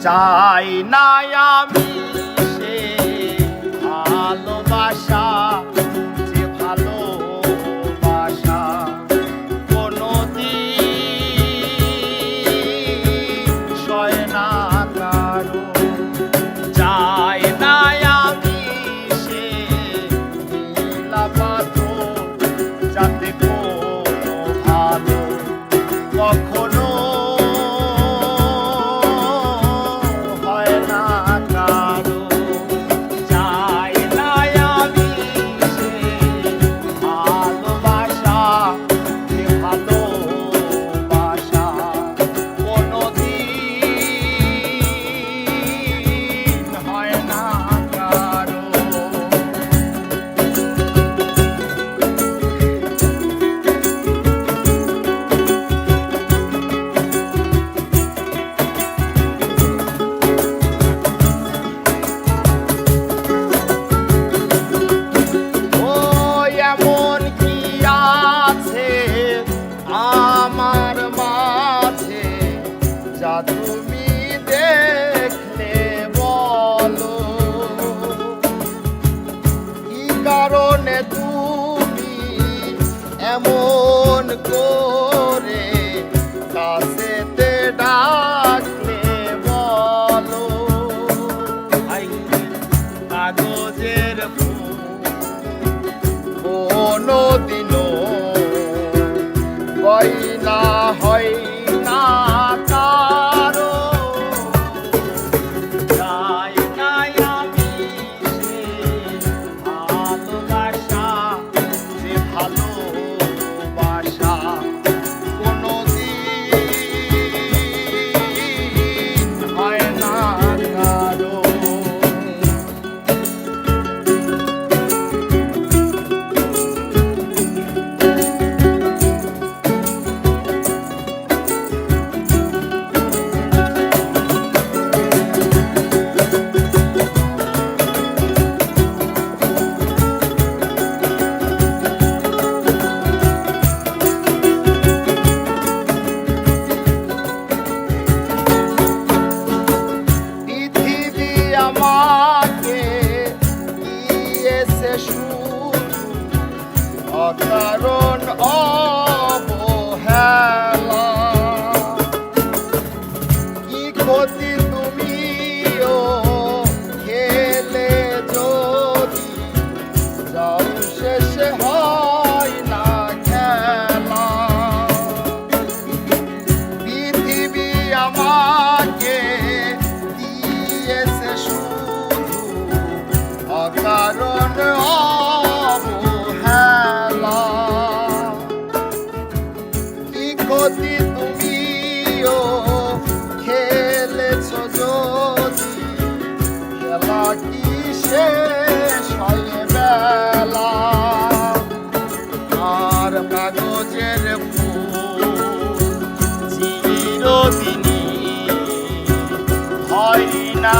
চাই না আমি সে ভালোবাসা। ফোন করে কাছেতে ডাকলে বলো। কাগজের কোনো দিনও হয় হয় শেষ হয় আর কাগজের চিরদিনই হয় না